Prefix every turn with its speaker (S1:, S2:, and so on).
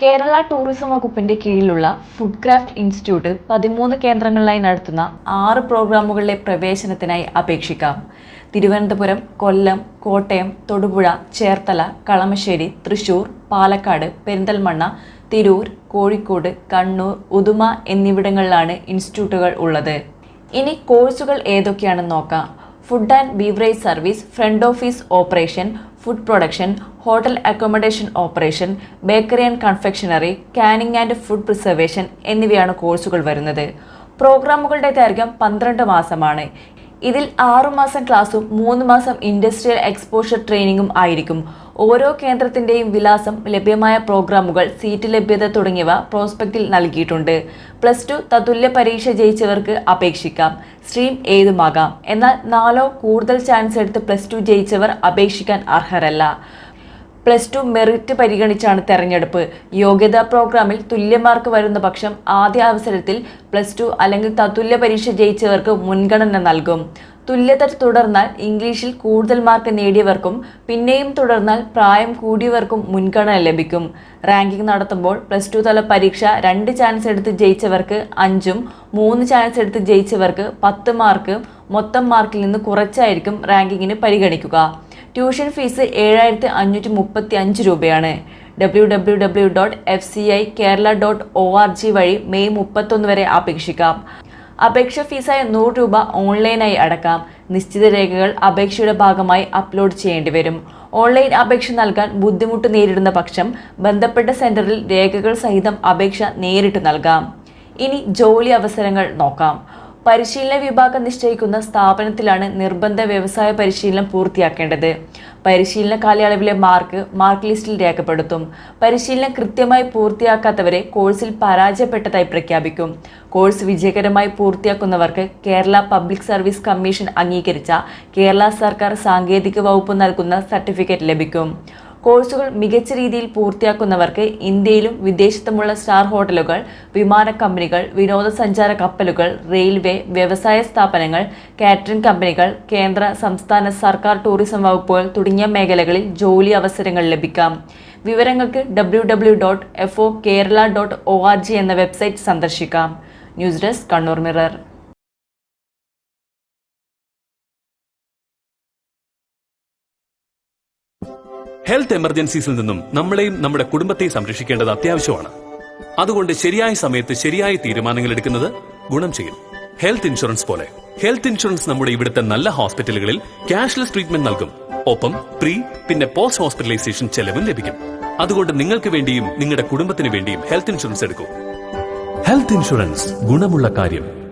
S1: Kerala tourism വകുപ്പിന്റെ കീഴിലുള്ള food craft institute പതിമൂന്ന് കേന്ദ്രങ്ങളിലായി നടത്തുന്ന ആറ് പ്രോഗ്രാമുകളിലെ പ്രവേശനത്തിനായി അപേക്ഷിക്കാം. തിരുവനന്തപുരം കൊല്ലം കോട്ടയം തൊടുപുഴ ചേർത്തല കളമശ്ശേരി തൃശൂർ പാലക്കാട് പെരിന്തൽമണ്ണ തിരൂർ കോഴിക്കോട് കണ്ണൂർ ഉദുമ എന്നിവിടങ്ങളിലാണ് ഇൻസ്റ്റിറ്റ്യൂട്ടുകൾ ഉള്ളത്. ഇനി കോഴ്സുകൾ ഏതൊക്കെയാണെന്ന് നോക്കാം. Food and beverage service front office operation food production hotel accommodation operation bakery and confectionery canning and food preservation എന്നിവയാണ് കോഴ്സുകൾ വരുന്നത്. പ്രോഗ്രാമുകളുടെ ദൈർഘ്യം പന്ത്രണ്ട് മാസമാണ്. ഇതിൽ ആറുമാസം ക്ലാസ്സും മൂന്ന് മാസം ഇൻഡസ്ട്രിയൽ എക്സ്പോഷർ ട്രെയിനിങ്ങും ആയിരിക്കും. ഓരോ കേന്ദ്രത്തിന്റെയും വിലാസം ലഭ്യമായ പ്രോഗ്രാമുകൾ സീറ്റ് ലഭ്യത തുടങ്ങിയവ പ്രോസ്പെക്റ്റിൽ നൽകിയിട്ടുണ്ട്. പ്ലസ് ടു തതുല്യ പരീക്ഷ ജയിച്ചവർക്ക് അപേക്ഷിക്കാം. സ്ട്രീം ഏതുമാകാം? എന്നാൽ നാലോ കൂടുതൽ ചാൻസ് എടുത്ത് പ്ലസ് ടു ജയിച്ചവർ അപേക്ഷിക്കാൻ അർഹരല്ല. പ്ലസ് ടു മെറിറ്റ് പരിഗണിച്ചാണ് തെരഞ്ഞെടുപ്പ്. യോഗ്യതാ പ്രോഗ്രാമിൽ തുല്യ മാർക്ക് വരുന്ന പക്ഷം ആദ്യ അവസരത്തിൽ പ്ലസ് ടു അല്ലെങ്കിൽ തത്തുല്യ പരീക്ഷ ജയിച്ചവർക്ക് മുൻഗണന നൽകും. തുല്യത തുടർന്നാൽ ഇംഗ്ലീഷിൽ കൂടുതൽ മാർക്ക് നേടിയവർക്കും പിന്നെയും തുടർന്നാൽ പ്രായം കൂടിയവർക്കും മുൻഗണന ലഭിക്കും. റാങ്കിംഗ് നടത്തുമ്പോൾ പ്ലസ് ടു തല പരീക്ഷ രണ്ട് ചാൻസ് എടുത്ത് ജയിച്ചവർക്ക് അഞ്ചും മൂന്ന് ചാൻസ് എടുത്ത് ജയിച്ചവർക്ക് പത്ത് മാർക്ക് മൊത്തം മാർക്കിൽ നിന്ന് കുറച്ചായിരിക്കും റാങ്കിങ്ങിന് പരിഗണിക്കുക. ട്യൂഷൻ ഫീസ് ഏഴായിരത്തി അഞ്ഞൂറ്റി മുപ്പത്തി അഞ്ച് രൂപയാണ്. W W W dot F C I Kerala dot O R G വഴി മെയ് മുപ്പത്തൊന്ന് വരെ അപേക്ഷിക്കാം. അപേക്ഷ ഫീസായ നൂറ് രൂപ ഓൺലൈനായി അടക്കാം. നിശ്ചിത രേഖകൾ അപേക്ഷയുടെ ഭാഗമായി അപ്ലോഡ് ചെയ്യേണ്ടി വരും. ഓൺലൈൻ അപേക്ഷ നൽകാൻ ബുദ്ധിമുട്ട് നേരിടുന്ന പക്ഷം ബന്ധപ്പെട്ട സെന്ററിൽ രേഖകൾ സഹിതം അപേക്ഷ നേരിട്ട് നൽകാം. ഇനി ജോലി അവസരങ്ങൾ നോക്കാം. പരിശീലന വിഭാഗം നിശ്ചയിക്കുന്ന സ്ഥാപനത്തിലാണ് നിർബന്ധ വ്യവസായ പരിശീലനം പൂർത്തിയാക്കേണ്ടത്. പരിശീലന കാലയളവിലെ മാർക്ക് മാർക്ക് ലിസ്റ്റിൽ രേഖപ്പെടുത്തും. പരിശീലനം കൃത്യമായി പൂർത്തിയാക്കാത്തവരെ കോഴ്സിൽ പരാജയപ്പെട്ടതായി പ്രഖ്യാപിക്കും. കോഴ്സ് വിജയകരമായി പൂർത്തിയാക്കുന്നവർക്ക് കേരള പബ്ലിക് സർവീസ് കമ്മീഷൻ അംഗീകരിച്ച കേരള സർക്കാർ സാങ്കേതിക വകുപ്പ് നൽകുന്ന സർട്ടിഫിക്കറ്റ് ലഭിക്കും. കോഴ്സുകൾ മികച്ച രീതിയിൽ പൂർത്തിയാക്കുന്നവർക്ക് ഇന്ത്യയിലും വിദേശത്തുമുള്ള സ്റ്റാർ ഹോട്ടലുകൾ വിമാന കമ്പനികൾ വിനോദസഞ്ചാര കപ്പലുകൾ റെയിൽവേ വ്യവസായ സ്ഥാപനങ്ങൾ കാറ്ററിംഗ് കമ്പനികൾ കേന്ദ്ര സംസ്ഥാന സർക്കാർ ടൂറിസം വകുപ്പുകൾ തുടങ്ങിയ മേഖലകളിൽ ജോലി അവസരങ്ങൾ ലഭിക്കാം. വിവരങ്ങൾക്ക് W W dot F O Kerala dot O R G എന്ന വെബ്സൈറ്റ് സന്ദർശിക്കാം. News desk Kannur mirror.
S2: Health എമർജൻസീസിൽ നിന്നും നമ്മളെയും നമ്മുടെ കുടുംബത്തെയും സംരക്ഷിക്കേണ്ടത് അത്യാവശ്യമാണ്. അതുകൊണ്ട് ശരിയായ സമയത്ത് ശരിയായ തീരുമാനങ്ങൾ എടുക്കുന്നത് ഗുണം ചെയ്യും. ഹെൽത്ത് ഇൻഷുറൻസ് പോലെ. ഹെൽത്ത് ഇൻഷുറൻസ് നമ്മുടെ ഇവിടുത്തെ നല്ല ഹോസ്പിറ്റലുകളിൽ ക്യാഷ്ലെസ് ട്രീറ്റ്മെന്റ് നൽകും. ഒപ്പം പ്രീ പിന്നെ പോസ്റ്റ് ഹോസ്പിറ്റലൈസേഷൻ ചെലവും ലഭിക്കും. അതുകൊണ്ട് നിങ്ങൾക്ക് വേണ്ടിയും നിങ്ങളുടെ കുടുംബത്തിന് വേണ്ടിയും ഹെൽത്ത് ഇൻഷുറൻസ് എടുക്കൂ. ഹെൽത്ത് ഇൻഷുറൻസ് ഗുണമുള്ള കാര്യം.